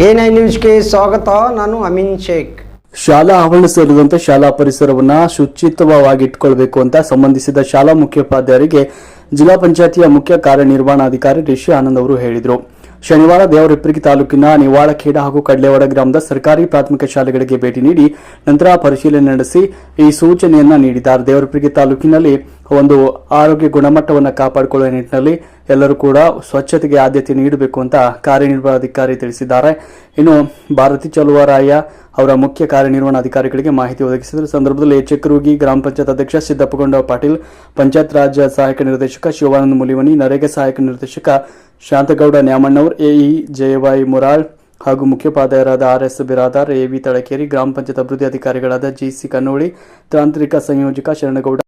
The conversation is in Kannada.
ನೈನ್ ನ್ಯೂಸ್ಗೆ ಸ್ವಾಗತ, ನಾನು ಅಮಿನ್ ಶೇಖ್. ಶಾಲಾ ಆವರಣ ಸೇರಿದಂತೆ ಶಾಲಾ ಪರಿಸರವನ್ನು ಶುಚಿತ್ವವಾಗಿ ಇಟ್ಕೊಳ್ಬೇಕು ಅಂತ ಸಂಬಂಧಿಸಿದ ಶಾಲಾ ಮುಖ್ಯೋಪಾಧ್ಯಾಯರಿಗೆ ಜಿಲ್ಲಾ ಪಂಚಾಯತಿಯ ಮುಖ್ಯ ಕಾರ್ಯನಿರ್ವಹಣಾಧಿಕಾರಿ ರಿಷಿ ಆನಂದ್ ಅವರು ಹೇಳಿದರು. ಶನಿವಾರ ದೇವರಿಪ್ಪರಿಗೆ ತಾಲೂಕಿನ ನಿವಾಳಖೇಡ ಹಾಗೂ ಕಡ್ಲೆವಾಡ ಗ್ರಾಮದ ಸರ್ಕಾರಿ ಪ್ರಾಥಮಿಕ ಶಾಲೆಗಳಿಗೆ ಭೇಟಿ ನೀಡಿ ನಂತರ ಪರಿಶೀಲನೆ ನಡೆಸಿ ಈ ಸೂಚನೆಯನ್ನು ನೀಡಿದ್ದಾರೆ. ದೇವರಿಪ್ಪರಿಗೆ ತಾಲೂಕಿನಲ್ಲಿ ಒಂದು ಆರೋಗ್ಯ ಗುಣಮಟ್ಟವನ್ನು ಕಾಪಾಡಿಕೊಳ್ಳುವ ನಿಟ್ಟಿನಲ್ಲಿ ಎಲ್ಲರೂ ಕೂಡ ಸ್ವಚ್ಛತೆಗೆ ಆದ್ಯತೆ ನೀಡಬೇಕು ಅಂತ ಕಾರ್ಯನಿರ್ವಹಣಾಧಿಕಾರಿ ತಿಳಿಸಿದ್ದಾರೆ. ಇನ್ನು ಭಾರತಿ ಚಲುವರಾಯ ಅವರ ಮುಖ್ಯ ಕಾರ್ಯನಿರ್ವಹಣಾಧಿಕಾರಿಗಳಿಗೆ ಮಾಹಿತಿ ಒದಗಿಸಿದ ಸಂದರ್ಭದಲ್ಲಿ ಚಿಕ್ಕರುಗಿ ಗ್ರಾಮ ಪಂಚಾಯತ್ ಅಧ್ಯಕ್ಷ ಸಿದ್ದಪ್ಪಗೊಂಡ ಪಾಟೀಲ್, ಪಂಚಾಯತ್ ರಾಜ್ ಸಹಾಯಕ ನಿರ್ದೇಶಕ ಶಿವಾನಂದ ಮುಲಿವನಿ, ನರೇಗಾ ಸಹಾಯಕ ನಿರ್ದೇಶಕ ಶಾಂತಗೌಡ ನ್ಯಾಮಣ್ಣವರ್, ಎಇ ಜಯವಾಯಿ ಮುರಾಳ್ ಹಾಗೂ ಮುಖ್ಯೋಪಾಧ್ಯಾಯರಾದ R S Biradar A V Talakeri, ಗ್ರಾಮ ಪಂಚಾಯತ್ ಅಭಿವೃದ್ಧಿ ಅಧಿಕಾರಿಗಳಾದ ಜಿಸಿ ಕನ್ನೋಳಿ, ತಾಂತ್ರಿಕ ಸಂಯೋಜಕ ಶರಣಗೌಡ